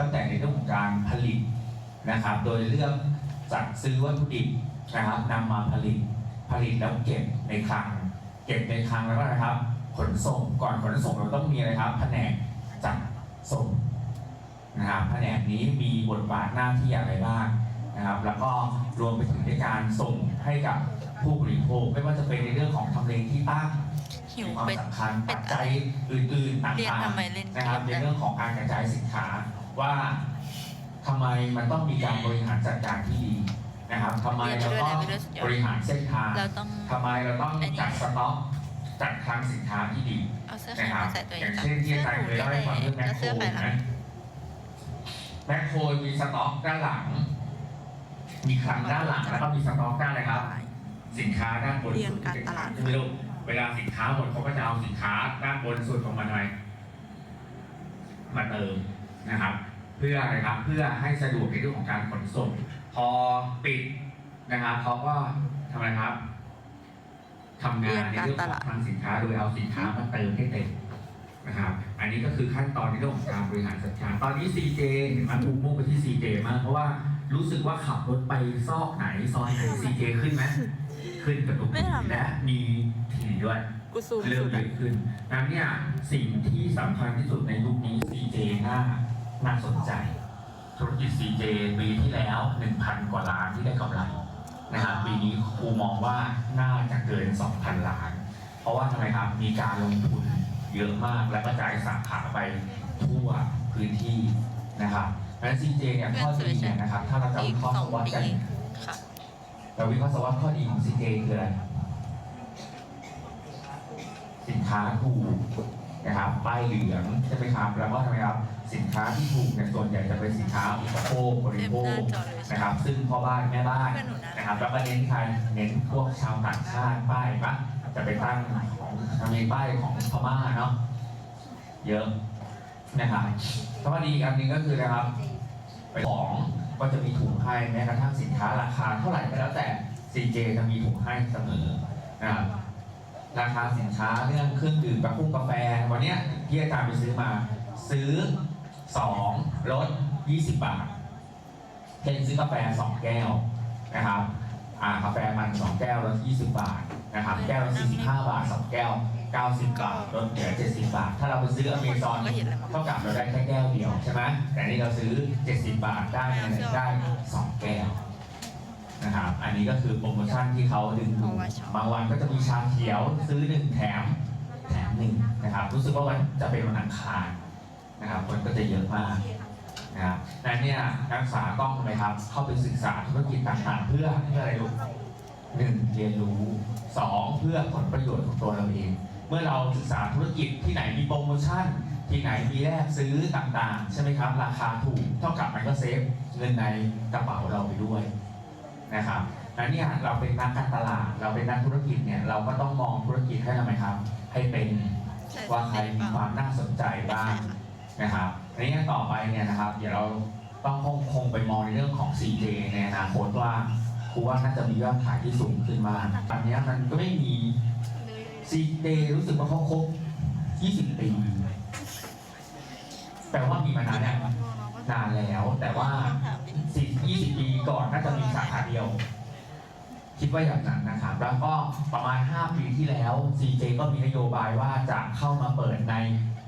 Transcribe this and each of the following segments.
ตั้งแต่ในเรื่องของการผลิตนะครับ โดยเลือกจัดซื้อวัตถุดิบนะครับนำมาผลิตผลิตแล้วเก็บในคลัง เก็บในคลังแล้วก็นะครับ ขนส่งก่อนขนส่งเราต้องมีอะไรครับ แผนกจัดส่งนะครับแผนกนี้มีบทบาทหน้าที่อะไรบ้างนะครับ แล้วก็รวมไปถึงในการส่งให้กับผู้บริโภคไม่ว่าจะเป็นในเรื่องของทำเลที่ตั้งหิวมีความเป็นสำคัญเป็ปัดจอะจัไรยอื่นๆต่างเรียนๆทำไมเล่นนะครับเกมได้ในเรื่องของการกระจายสินค้า ว่าทำไมมันต้องมีการบริหารจัดการที่ดีนะครับทำไมเราต้องบริหารเส้นทางเราต้องทำไมเราต้องอันนี้จัดสต็อกจัดคลังสินค้าที่ดีเอาเสื้อใครนะครับมาใส่ตัวเออย่างงจับเช่นที่อาจารย์เคยเล่าให้ฟังเรื่องแมคก็โครเสื้อใครล่ะนะแมคโครมีสต็อกด้านหลัง มีคลังด้านหลังแล้วก็มีสต็อกด้านอะไรครับ สินค้าด้านบนเรียนสุดการตลาดใช่ไหมลูกเวลาสินค้าหมดเขาก็จะเอาสินค้าด้านบนสุดของมันอะไรมาเติมนะครับ เพื่ออะไรครับเพื่อให้สะดวกในเรื่องของการขนส่ง พอปิดนะครับเขาก็ทำอะไรครับทำงานในเรื่องของทางสินค้าโดยเอาสินค้ามาเติมให้เต็มนะครับอันนี้ก็คือขั้นตอนในเรื่องของการบริหารจัดการตอนนี้ CJ เห็นไหมันถูกมุ่งไปที่ CJ มากเพราะว่ารู้สึกว่าขับรถไปซอกไหนซอยไหน CJ ขึ้นไหมขึ้นกับทุกไม่ทำและมีถี่ด้วยกูซูมเริ่มสุดเยอะอะขึ้นนั้นเนี่ยสิ่งที่สำคัญที่สุดในยุคนี้ CJ น่า น่าสนใจ ธุรกิจ CJ ปีที่แล้ว 1,000 กว่าล้านที่ได้กำไรนะครับปีนี้ครูมองว่าน่าจะเกิน 2,000 ล้าน เพราะว่าทำไมครับมีการลงทุนเยอะมากและกระจายสาขาไปทั่วพื้นที่นะครับเพราะฉะนั้น CJ เนี่ยข้อดีเนี่ยนะครับถ้าเราจะอีวิกเคราะห์สสองวัสปีกันค่ะเราวิเคราะห์สวัสดข้อดีของ CJ คืออะไรสินค้าถูกนะครับป้ายเหลืองใช่ไหมครับแล้วก็ทำไมครับ สินค้าที่ถูกเนี่ยส่วนใหญ่จะเป็นสินค้าอุปโภคบริโภคเต็มหน้าจอเลยนะครับ ซึ่งพ่อบ้านแม่บ้านเพื่อนหนูนะนะครับ แล้วก็เน้นใครเน้นพวกชาวต่างชาติป้ายปะจะไปตั้งของทำในป้ายของพม่าเนาะเยอะนะครับข้อดีอีกอันหนึงก็คือนะครับไปของก็จะมีถุงให้แม้กระทั่งสินค้าราคาเท่าไหร่ก็แล้วแต่ CJ จะมีถุงให้เสมอนะครับราคาสินค้าเรื่องเครื่องดื่มกาแฟกาแฟ วันเนี้ยที่อาจารย์ไปซื้อมาซื้อ 2ลด 20 บาทเช่นซื้อกาแฟ 2 แก้วนะครับอ่ากาแฟมัน 2 แก้วลด 20 บาทนะครับแก้วละ45 บาท 2 แก้ว 90 บาทลดเหลือ 70 บาท ถ้าเราไปซื้ออเมซอนก็เห็นแล้วมั้งเท่ากับเราได้แค่แก้วเดียวใช่ไหมแต่นี่เราซื้อ 70 บาทได้เนี่ยได้ 2 แก้วนะครับอันนี้ก็คือโปรโมชั่นที่เขาดึงดูดบางวันก็จะมีชาเขียวซื้อหนึ่งแถมแถมหนึ่งนะครับรู้สึกว่าวันจะเป็นวันอังคาร นะครับคนก็จะเยอะมากนะครับนั้นเนี่ยนักศึกษาต้องทำไมครับ เข้าไปศึกษาธุรกิจต่างๆ เพื่อเพื่ออะไรลูกหนึ่งเรียนรู้สองเพื่อผลประโยชน์ของตัวเราเอง เมื่อเราศึกษาธุรกิจที่ไหนมีโปรโมชั่น ที่ไหนมีแลกซื้อต่างๆ ใช่ไหมครับ ราคาถูกเท่ากับมันก็เซฟเงินในกระเป๋าเราไปด้วยนะครับนั้นเนี่ยเราเป็นนักการตลาด เราเป็นนักธุรกิจเนี่ยเราก็ต้องมองธุรกิจให้ทำไมครับ ให้เป็นใช่ว่าใครมีความน่าสนใจไม่บ้าใช่งค่ะ นะครับอันนี้ต่อไปเนี่ยนะครับเดี๋ยวเราต้องคงคงไปมองในเรื่องของ CJ ในอนาคตว่าครูว่าน่าจะมียอดขายที่สูงขึ้นมาตอนนี้มันก็ไม่มี CJ รู้สึกว่าเขาครบ20 ปีแปลว่ามีมานานเนี่ยนานแล้ว แต่ว่า10 20 ปีก่อนน่าจะมีสาขาเดียว คิดว่าอย่างนั้นนะครับ แล้วก็ประมาณ 5 ปีที่แล้ว CJ ก็มีนโยบายว่าจะเข้ามาเปิดใน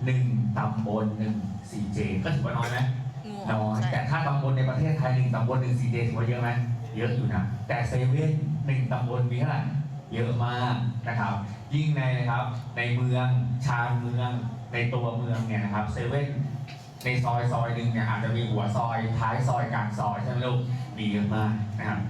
1ตำบล1 CJ ก็ถือว่าน้อยไหมงูน้อยใช่แต่ถ้าตำบลในประเทศไทยหนึ่งตำบลหนึ่ง CJ ถือว่าเยอะไหมเยอะอยู่นะแต่เซเว่นหนึ่งตำบลมีเท่าไหร่เยอะมากนะครับ ยิ่งในนะครับ ในเมืองชานเมืองในตัวเมืองเนี่ยนะครับเซเว่นในซอยซอยหนึ่งเนี่ยอาจจะมีหัวซอยท้ายซอยกลางซอยใช่ไหมลูกมีเยอะมากนะครับ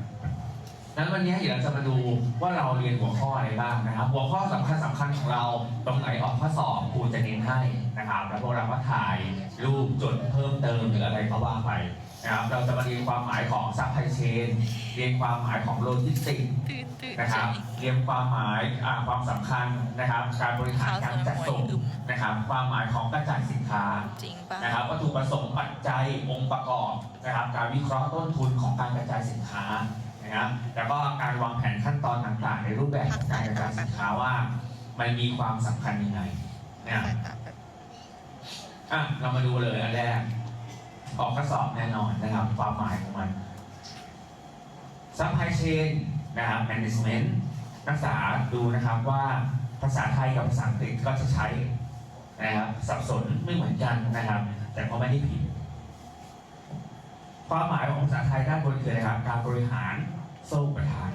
นั้นวันนี้เดี๋ยวเราจะมาดูว่าเราเรียนหัวข้ออะไรบ้างนะครับ หัวข้อสำคัญสำคัญของเราตรงไหนออกข้อสอบครูจะเน้นให้นะครับแล้วพวกเราก็ถ่ายรูปจดเพิ่มเติมหรืออะไรก็ว่าไปนะครับเราจะมาเรียนความหมายของซัพพลายเชนเรียนความหมายของโลจิสติกส์ตื่นตื่นนะครับเรียนความหมายอ่าความสำคัญนะครับ การบริหารการจัดส่งนะครับ ความหมายของกระจายสินค้าจริงป่ะนะครับวัตถุประสงค์ปัจจัยองค์ประกอบนะครับ การวิเคราะห์ต้นทุนของการกระจายสินค้า นะครับแล้วก็การวางแผนขั้นตอนต่างๆ ในรูปแบบของการกระจายสินค้าว่ามันมีความสำคัญยังไงนะครับใช่ค่ะแบบอะเรามาดูเลยอันแรกออกข้อสอบแน่นอนนะครับ ความหมายของมัน supply chain นะครับ management นักศึกษาดูนะครับว่าภาษาไทยกับภาษาอังกฤษก็จะใช้นะครับสับสนไม่เหมือนกันนะครับ แต่ก็ไม่ได้ผิด ความหมายของภาษาไทยด้านบนคืออะไรครับ การบริหารโซ่ประทาน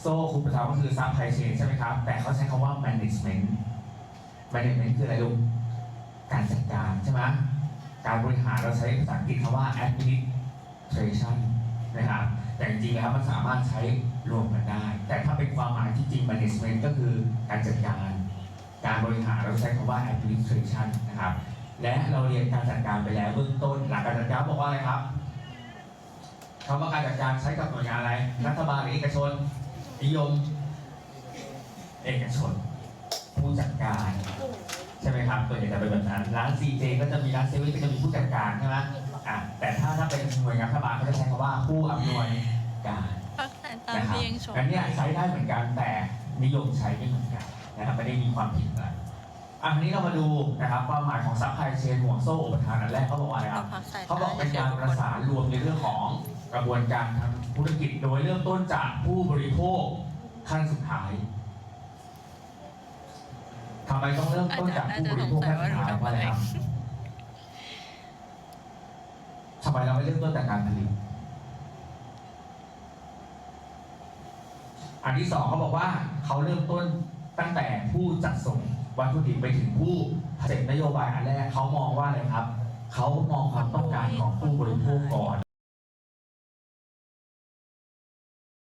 โซ่คุมประทานก็คือ supply chain ใช่ไหมครับ แต่เขาใช้คำว่า management management คืออะไรลูกการจัดการใช่ไหมการบริหารเราใช้ภาษาอังกฤษคำว่า administration นะครับ แต่จริงๆแล้วมันสามารถใช้รวมกันได้ แต่ถ้าเป็นความหมายที่จริง management ก็คือการจัดการ การบริหารเราใช้คำว่า administration นะครับ และเราเรียนการจัดการไปแล้วเบื้องต้นหลักการจัดการบอกว่าอะไรครับคำว่าการจัดการใช้กับหน่วยงานอะไรรัฐบาลหรือเอกชนนิยม เอกชน ผู้จัดการ ใช่ไหมครับตัวใหญ่จะเป็นแบบนั้นร้าน CJ ก็จะมีร้านเซเว่นก็จะมีผู้จัดการใช่ไหมอะแต่ถ้าถ้าเป็นหน่วยงานรัฐบาลเขาจะใช้คำว่าผู้อำนวยการพักสายตานะครับเพียงชมอันเนี้ยใช้ได้เหมือนกันแต่นิยมใช้ไม่เหมือนกันนะครับไม่ได้มีความผิดอะไร อันนี้เรามาดูนะครับความหมายของซัพพลายเชนห่วงโซ่อุปทานอันแรกเขาบอกว่าอะไรครับพักสายเขาตาบอกเป็นการประสานรวมในเรื่องของกระบวนการทางธุรกิจโดยเริ่มต้นจากผู้บริโภคขั้นสุดท้ายทำไมต้องเริ่มต้นจากผู้บริโภคขั้นสุดท้ายเพราะอะไรครับทำไมเราไม่เริ่มต้นจากการผลิตอันที่สองเขาบอกว่าเขาเริ่มต้นตั้งแต่ผู้จัดส่ง วัตถุดิบไปถึงผู้เสร็จนโยบายอันแรกเขามองว่าอะไรครับ เขามองความต้องการของผู้บริโภคก่อน